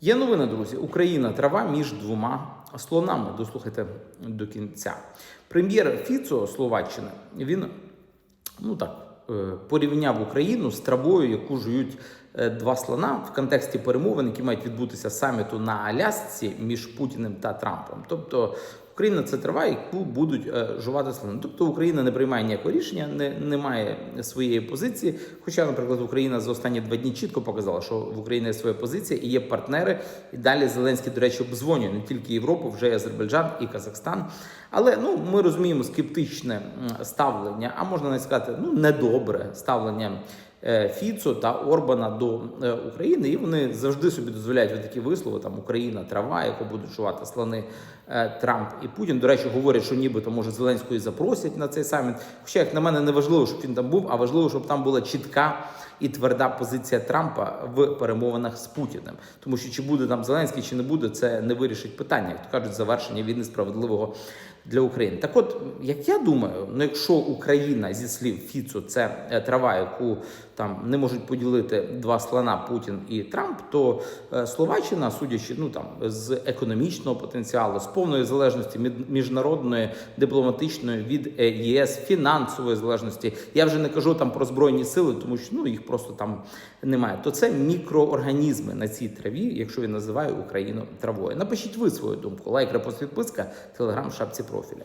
Є новина, друзі. Україна трава між двома слонами. Дослухайте до кінця. Прем'єр Фіцо Словаччини він ну так е, порівняв Україну з травою, яку жують е, два слона в контексті перемовин, які мають відбутися саміту на Алясці між Путіним та Трампом. Тобто Україна це трава, яку будуть е, жувати слони. Тобто Україна не приймає ніякого рішення, не, не має своєї позиції. Хоча, наприклад, Україна за останні два дні чітко показала, що в Україні є своя позиція і є партнери. І далі Зеленський, до речі, обдзвонює не тільки Європу, вже і Азербайджан і Казахстан. Але ну ми розуміємо скептичне ставлення, а можна навіть сказати, ну недобре ставлення. Е, Фіцо та Орбана до е, України, і вони завжди собі дозволяють такі вислови. Там Україна, трава, яку будуть жувати слони е, Трамп і Путін. До речі, говорять, що нібито може Зеленської запросять на цей саміт. Хоча, як на мене, не важливо, щоб він там був, а важливо, щоб там була чітка і тверда позиція Трампа в перемовинах з Путіним. Тому що чи буде там Зеленський, чи не буде, це не вирішить питання, як то кажуть, завершення війни справедливого для України. Так, от як я думаю, ну якщо Україна зі слів Фіцо це е, трава, яку там не можуть поділити два слона Путін і Трамп, то е, Словаччина, судячи ну там з економічного потенціалу, з повної залежності міжнародної дипломатичної від е, ЄС, фінансової залежності, я вже не кажу там про збройні сили, тому що ну їх просто там немає. То це мікроорганізми на цій траві, якщо я називаю Україну травою. Напишіть ви свою думку. Лайк, репост, підписка, телеграм, шапці റോസില